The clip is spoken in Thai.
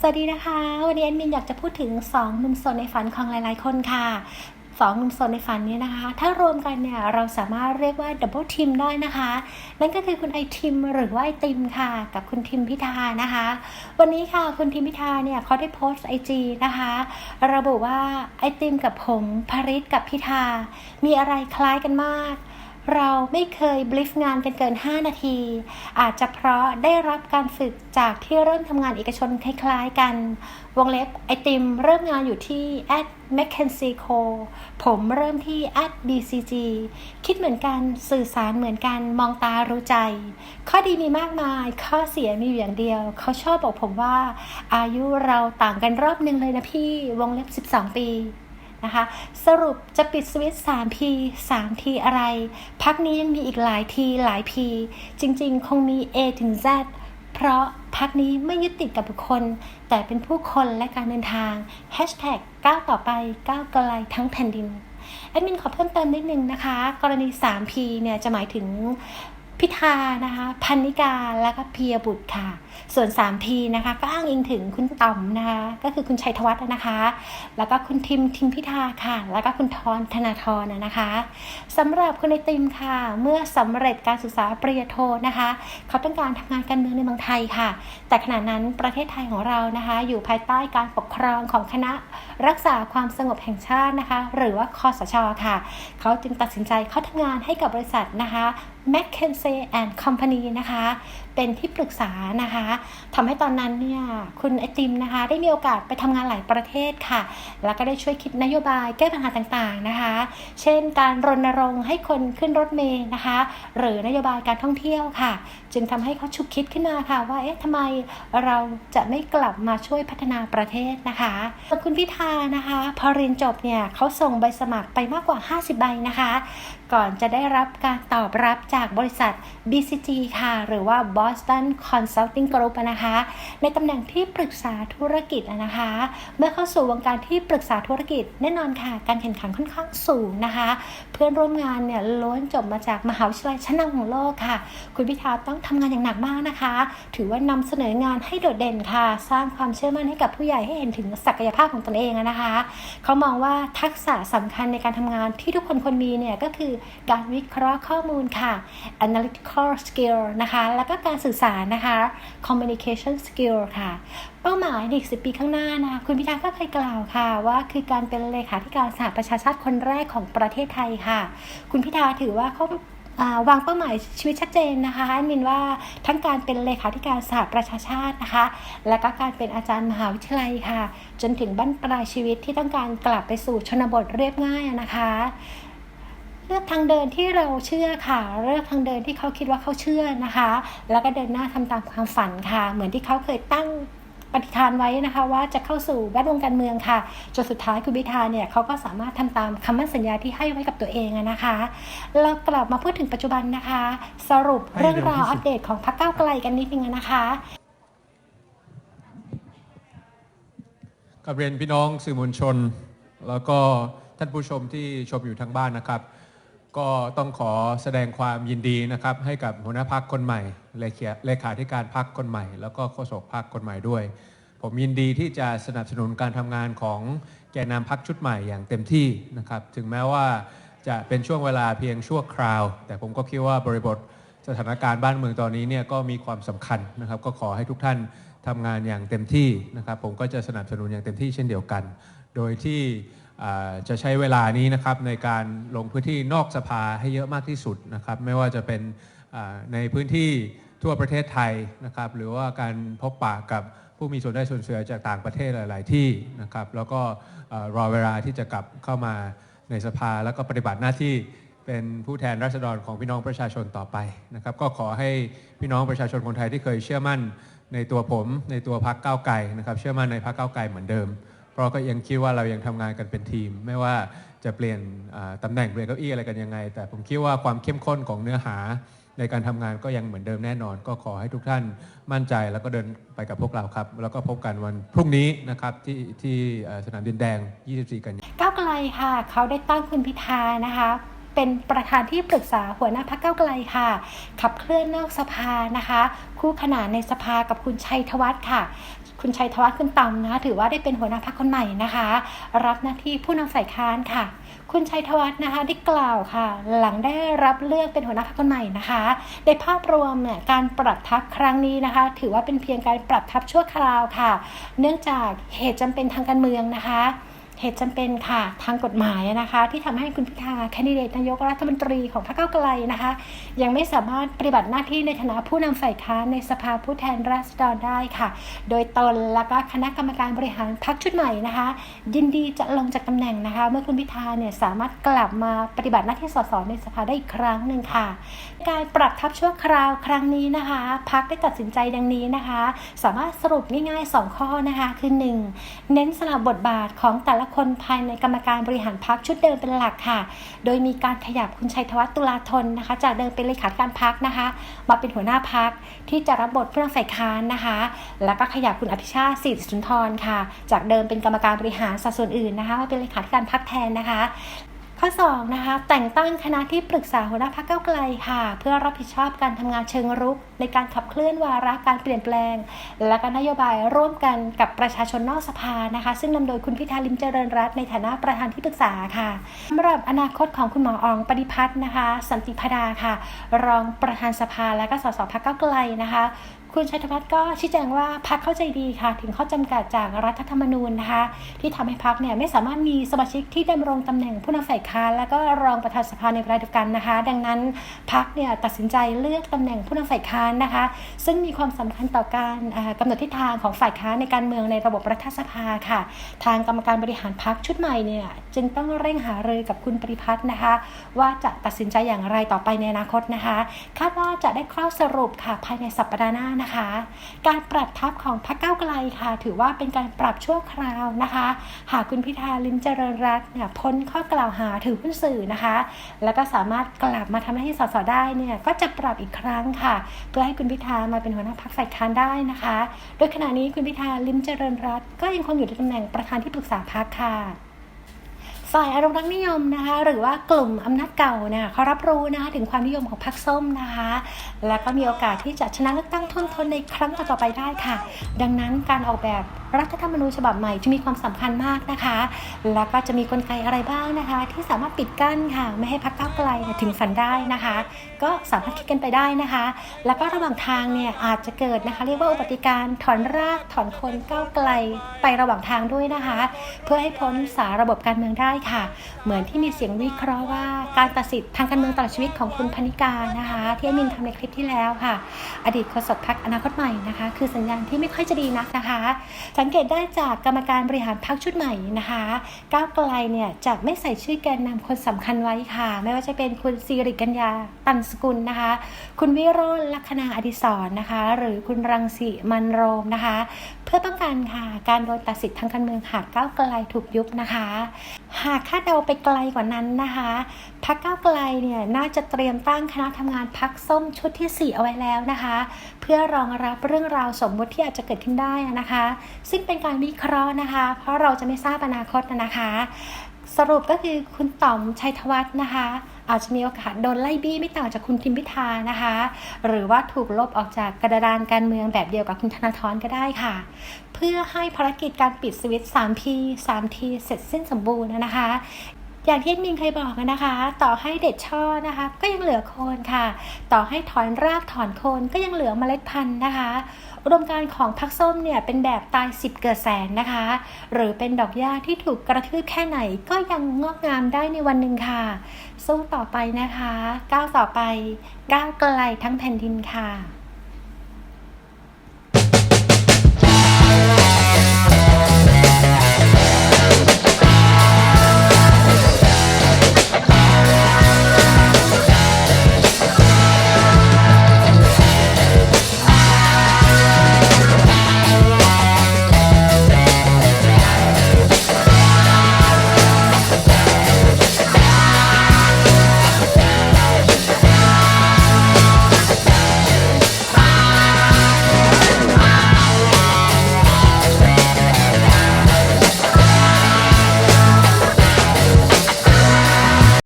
สวัสดีนะคะ วันนี้แอดมินอยากจะพูดถึง2หนุ่มโสดในฝันของหลาย ๆ คนค่ะสองหนุ่มโสดในฝันนี้นะคะ ถ้ารวมกันเนี่ยเราสามารถเรียกว่าดับเบิลทีมได้นะคะ นั่นก็คือคุณไอทิมหรือว่าไอติมค่ะ กับคุณทิมพิธานะคะ วันนี้ค่ะคุณทิมพิธาเนี่ยเขาได้โพสต์ไอจีนะคะ ระบุว่าไอติมกับผมภริศกับพิธา มีอะไรคล้ายกันมาก เราไม่เคยบลิฟงานกันเกิน 5 นาที อาจจะเพราะได้รับการฝึกจากที่เริ่มทำงานเอกชนคล้ายๆกัน วงเล็บไอติมเริ่มงานอยู่ที่ at m c k e n z i e Co ผมเริ่มที่ at BCG คิดเหมือนกันสื่อสารเหมือนกันมองตารู้ใจ ข้อดีมีมากมาย ข้อเสียมีอยู่อย่างเดียว เขาชอบบอกผมว่า อายุเราต่างกันรอบนึงเลยนะพี่วงเล็บ 12 ปี นะคะ สรุปจะปิดสวิตช์ 3P 3 t อะไร พักนี้ยังมีอีกหลายทีหลาย P จริงๆ คงมี A ถึง Z เพราะพักนี้ไม่ยึดติดกับบุคคล แต่เป็นผู้คนและการเดินทาง Hashtag ก้าวต่อไปก้าวไกลทั้งแผ่นดินแอดมินขอเพิ่มเติมนิดนึงนะคะ กรณี 3P เนี่ยจะหมายถึง พิธานะคะพันนิกาและก็เพียบุตรค่ะ ส่วน 3P นะคะก็อ้างอิงถึงคุณต่อมนะคะก็คือคุณชัยธวัฒน์นะคะ แล้วก็คุณทิมทิมพิธาค่ะ แล้วก็คุณทอนธนาธรนะคะสำหรับคุณไอติมค่ะ เมื่อสำเร็จการศึกษาปริญญาโทนะคะ เขาต้องการทำงานการเมืองในเมืองไทยค่ะ แต่ขณะนั้นประเทศไทยของเรานะคะ อยู่ภายใต้การปกครองของคณะรักษาความสงบแห่งชาตินะคะ หรือว่าคอสชค่ะ เขาจึงตัดสินใจเข้าทำงานให้กับบริษัทนะคะ m c k e n z i e and Company นะคะ เป็นที่ปรึกษานะคะทำให้ตอนนั้นเนี่ยคุณไอติมนะคะ ได้มีโอกาสไปทำงานหลายประเทศค่ะ แล้วก็ได้ช่วยคิดนโยบายแก้ปัญหาต่างๆนะคะ เช่นการรณรงค์ให้คนขึ้นรถเมล์นะคะ หรือนโยบายการท่องเที่ยวค่ะ จึงทำให้เขาฉุกคิดขึ้นมาค่ะ ว่าเอ๊ะทำไมเราจะไม่กลับมาช่วยพัฒนาประเทศนะคะส่คุณพิธานะคะ พอเรียนจบเนี่ยเขาส่งใบสมัครไปมากกว่า 50 ใบนะคะ ก่อนจะได้รับการตอบรับจากากบริษัท BCG ค่ะ หรือว่า Boston Consulting Group นะคะ ในตำแหน่งที่ปรึกษาธุรกิจนะคะ เมื่อเข้าสู่วงการที่ปรึกษาธุรกิจแน่นอนค่ะ การแข่งขันค่อนข้างสูงนะคะ เพื่อนร่วมงานเนี่ยล้วนจบมาจากมหาวิทยาลัยชั้นนำของโลกค่ะ คุณพิธาต้องทำงานอย่างหนักมากนะคะ ถือว่านำเสนองานให้โดดเด่นค่ะ สร้างความเชื่อมั่นให้กับผู้ใหญ่ให้เห็นถึงศักยภาพของตนเองนะคะ เขามองว่าทักษะสำคัญในการทำงานที่ทุกคนควรมีเนี่ยก็คือการวิเคราะห์ข้อมูลค่ะ analytical skill นะคะ แล้วก็การสื่อสารนะคะ communication skill ค่ะ เป้าหมายอีกสิปีข้างหน้านะคุณพิธาก็เคยกล่าวค่ะ ว่าคือการเป็นเลขาธิการสหประชาชาติคนแรกของประเทศไทยค่ะ คุณพิธาถือว่าเขาวางเป้าหมายชีวิตชัดเจนนะคะอันมินว่าทั้งการเป็นเลขาธิการสหประชาชาตินะคะ และก็การเป็นอาจารย์มหาวิทยาลัยค่ะ จนถึงบั้นปลายชีวิตที่ต้องการกลับไปสู่ชนบทเรียบง่ายนะคะ เลือกทางเดินที่เราเชื่อค่ะ เลือกทางเดินที่เขาคิดว่าเขาเชื่อนะคะ แล้วก็เดินหน้าทำตามความฝันค่ะ เหมือนที่เขาเคยตั้งปฏิฐานไว้นะคะว่าจะเข้าสู่แวดวงการเมืองค่ะจนสุดท้ายคุณพิธาเนี่ยเขาก็สามารถทำตามคำมั่นสัญญาที่ให้ไว้กับตัวเองนะคะ เรากลับมาพูดถึงปัจจุบันนะคะ สรุปเรื่องราวอัปเดตของพรรคก้าวไกลกันนิดนึงนะคะกับเรียนพี่น้องสื่อมวลชน แล้วก็ท่านผู้ชมที่ชมอยู่ทางบ้านนะครับ ก็ต้องขอแสดงความยินดีนะครับ ให้กับหัวหน้าพักคนใหม่เลขาเลขาธิการพักคนใหม่ แล้วก็โฆษกพักคนใหม่ด้วย ผมยินดีที่จะสนับสนุนการทำงานของแกนนำพักชุดใหม่อย่างเต็มที่นะครับ ถึงแม้ว่าจะเป็นช่วงเวลาเพียงชั่วคราว แต่ผมก็คิดว่าบริบทสถานการณ์บ้านเมืองตอนนี้เนี่ยก็มีความสำคัญนะครับ ก็ขอให้ทุกท่าน ทำงานอย่างเต็มที่นะครับ ผมก็จะสนับสนุนอย่างเต็มที่เช่นเดียวกัน โดยที่จะใช้เวลานี้นะครับในการลงพื้นที่นอกสภาให้เยอะมากที่สุดนะครับ ไม่ว่าจะเป็นในพื้นที่ทั่วประเทศไทยนะครับ หรือว่าการพบปะกับผู้มีส่วนได้ส่วนเสียจากต่างประเทศหลาย ๆ ที่นะครับ แล้วก็รอเวลาที่จะกลับเข้ามาในสภาแล้วก็ปฏิบัติหน้าที่เป็นผู้แทนราษฎรของพี่น้องประชาชนต่อไปนะครับ ก็ขอให้พี่น้องประชาชนคนไทยที่เคยเชื่อมั่น ในตัวผมในตัวพักก้าไกลนะครับ เชื่อมั่นในพักก้าไกลเหมือนเดิม เพราะก็ยังคิดว่าเรายังทำงานกันเป็นทีม ไม่ว่าจะเปลี่ยนอ่าตำแหน่งเปลี่ยนเก้าอี้อะไรกันยังไง แต่ผมคิดว่าความเข้มข้นของเนื้อหาในการทำงานก็ยังเหมือนเดิมแน่นอน ก็ขอให้ทุกท่านมั่นใจแล้วก็เดินไปกับพวกเราครับ แล้วก็พบกันวันพรุ่งนี้นะครับที่ที่สนามดินแดง 24 กันยายนก้าวไกลค่ะ เขาได้ตั้งคุณพิธานะคะ เป็นประธานที่ปรึกษาหัวหน้าพักเก้าไกลค่ะ ขับเคลื่อนนอกสภานะคะ คู่ขนานในสภากับคุณชัยธวัฒน์ค่ะ คุณชัยธวัฒน์คุณตำนะคะถือว่าได้เป็นหัวหน้าพักคนใหม่นะคะ รับหน้าที่ผู้นำฝ่ายค้านค่ะคุณชัยธวัฒน์นะคะได้กล่าวค่ะ หลังได้รับเลือกเป็นหัวหน้าพรรคคนใหม่นะคะในภาพรวมเนี่ยการปรับทัพครั้งนี้นะคะ ถือว่าเป็นเพียงการปรับทัพชั่วคราวค่ะ เนื่องจากเหตุจำเป็นทางการเมืองนะคะ เหตุจำเป็นค่ะทางกฎหมายนะคะ ที่ทำให้คุณพิธาแคนดิเดตนายกรัฐมนตรีของพรรคเก้าไกลนะคะ ยังไม่สามารถปฏิบัติหน้าที่ในฐานะผู้นำฝ่ายค้านในสภาผู้แทนราษฎรได้ค่ะ โดยตนและก็คณะกรรมการบริหารพรรคชุดใหม่นะคะ ยินดีจะลงจากตำแหน่งนะคะ เมื่อคุณพิธาเนี่ยสามารถกลับมาปฏิบัติหน้าที่สสในสภาได้อีกครั้งหนึ่งค่ะ การปรับทัพชั่วคราวครั้งนี้นะคะพักได้ตัดสินใจดังนี้นะคะ สามารถสรุปง่ายๆ 2 ข้อนะคะคือ 1. เน้นสลับบทบาทของแต่ละคนภายในกรรมการบริหารพักชุดเดิมเป็นหลักค่ะ โดยมีการขยับคุณชัยธวัฒน์ตุลาธนนะคะ จากเดิมเป็นเลขาธิการพักนะคะ มาเป็นหัวหน้าพักที่จะรับบทผู้นำฝ่ายค้านนะคะ แล้วก็ขยับคุณอภิชาติสิริสุนทรค่ะ จากเดิมเป็นกรรมการบริหารสัดส่วนอื่นนะคะมาเป็นเลขาธิการพักแทนนะคะ ข้อ2นะคะแต่งตั้งคณะที่ปรึกษาหัวหน้าพักเก้าไกลค่ะ เพื่อรับผิดชอบการทำงานเชิงรุก ในการขับเคลื่อนวาระการเปลี่ยนแปลง และก็นโยบายร่วมกันกับประชาชนนอกสภานะคะ ซึ่งนำโดยคุณพิธาลิมเจริญรัตน์ในฐานะประธานที่ปรึกษาค่ะสำหรับอนาคตของคุณหมออองปฏิพัฒน์นะคะ สันติพดาค่ะ รองประธานสภาและก็สสพักเก้าไกลนะคะ คุณชัยธวัฒน์ก็ชี้แจงว่าพักเข้าใจดีค่ะ ถึงข้อจำกัดจากรัฐธรรมนูญนะคะที่ทำให้พักเนี่ยไม่สามารถมีสมาชิกที่ดำรงตำแหน่งผู้นำฝ่ายค้านและก็รองประธานสภาในเวลาเดียวกันนะคะ ดังนั้นพักเนี่ยตัดสินใจเลือกตำแหน่งผู้นำฝ่ายค้านนะคะ ซึ่งมีความสำคัญต่อการอ่ากำหนดทิศทางของฝ่ายค้านในการเมืองในระบบรัฐสภาค่ะ ทางกรรมการบริหารพักชุดใหม่เนี่ยจึงต้องเร่งหารือกับคุณปริพัฒน์นะคะ ว่าจะตัดสินใจอย่างไรต่อไปในอนาคตนะคะคาดว่าจะได้ข้อสรุปค่ะภายในสัปดาห์หน้านะคะ การปรับทัพของพรรคก้าวไกลค่ะ ถือว่าเป็นการปรับชั่วคราวนะคะ หากคุณพิธาลิมเจริญรัตน์เนี่ยพ้นข้อกล่าวหาถือหุ้นสื่อนะคะ แล้วก็สามารถกลับมาทำหน้าที่สสได้เนี่ยก็จะปรับอีกครั้งค่ะ เพื่อให้คุณพิธามาเป็นหัวหน้าพรรคฝ่ายค้านได้นะคะ โดยขณะนี้คุณพิธาลิมเจริญรัตน์ก็ยังคงอยู่ในตำแหน่งประธานที่ปรึกษาพรรคค่ะ ฝ่ายอนุรักษ์นิยมนะคะ หรือว่ากลุ่มอำนาจเก่าเนี่ยเขารับรู้นะคะถึงความนิยมของพรรคส้มนะคะ และก็มีโอกาสที่จะชนะเลือกตั้งทนทนในครั้งต่อไปได้ค่ะ ดังนั้นการออกแบบรัฐธรรมนูญฉบับใหม่จะมีความสำคัญมากนะคะ แล้วก็จะมีกลไกอะไรบ้างนะคะ ที่สามารถปิดกั้นค่ะ ไม่ให้พรรคก้าวไกลถึงฝันได้นะคะ ก็สามารถคิดกันไปได้นะคะ แล้วก็ระหว่างทางเนี่ยอาจจะเกิดนะคะ เรียกว่าอุบัติการถอนรากถอนคนก้าวไกลไประหว่างทางด้วยนะคะ เพื่อให้พ้นสาระบบการเมืองได้ค่ะ เหมือนที่มีเสียงวิเคราะห์ว่า การตัดสิทธิ์ทางการเมืองตลอดชีวิตของคุณพนิกานะคะ ที่อมินทำในคลิปที่แล้วค่ะ อดีตโฆษกพรรคอนาคตใหม่นะคะ คือสัญญาณที่ไม่ค่อยจะดีนักนะคะ สังเกตได้จากกรรมการบริหารพรรคชุดใหม่นะคะก้าวไกลเนี่ยจะไม่ใส่ชื่อแกนนำคนสำคัญไว้ค่ะ ไม่ว่าจะเป็นคุณสิริกัญญาตันสกุลนะคะ คุณวิโรจน์ลัคนาอดิศรนะคะ หรือคุณรังสีมันโรมนะคะ เพื่อป้องกันค่ะการโดนตัดสิทธิ์ทางการเมืองหากก้าวไกลถูกยุบนะคะ หากคาดเดาไปไกลกว่านั้นนะคะพักเก้าไกลเนี่ยน่าจะเตรียมตั้งคณะทำงานพักส้มชุดทีสี่ 4 เอาไว้แล้วนะคะ เพื่อรองรับเรื่องราวสมมติที่อาจจะเกิดขึ้นได้นะคะ ซึ่งเป็นการวิเคราะห์นะคะ เพราะเราจะไม่ทราบอนาคตนะคะ สรุปก็คือคุณต่อมชัยธวัฒน์นะคะอาจจะมีโอกาสโดนไล่บี้ไม่ต่างจากคุณทิมพิธานะคะ หรือว่าถูกลบออกจากกระดานการเมืองแบบเดียวกับคุณธนาธรก็ได้ค่ะ เพื่อให้ภารกิจการปิดสวิตช์ 3P 3T เสร็จสิ้นสมบูรณ์นะคะ อย่างที่มินเคยบอกนะคะ ต่อให้เด็ดช่อนะคะ ก็ยังเหลือโคนค่ะ ต่อให้ถอนรากถอนโคนก็ยังเหลือเมล็ดพันธุ์นะคะอุดมการของพักส้มเนี่ยเป็นแบบตายสิบเกิดแสนนะคะ หรือเป็นดอกหญ้าที่ถูกกระทืบแค่ไหนก็ยังงอกงามได้ในวันหนึ่งค่ะ สู้ต่อไปนะคะก้าวต่อไปก้าวไกลทั้งแผ่นดินค่ะ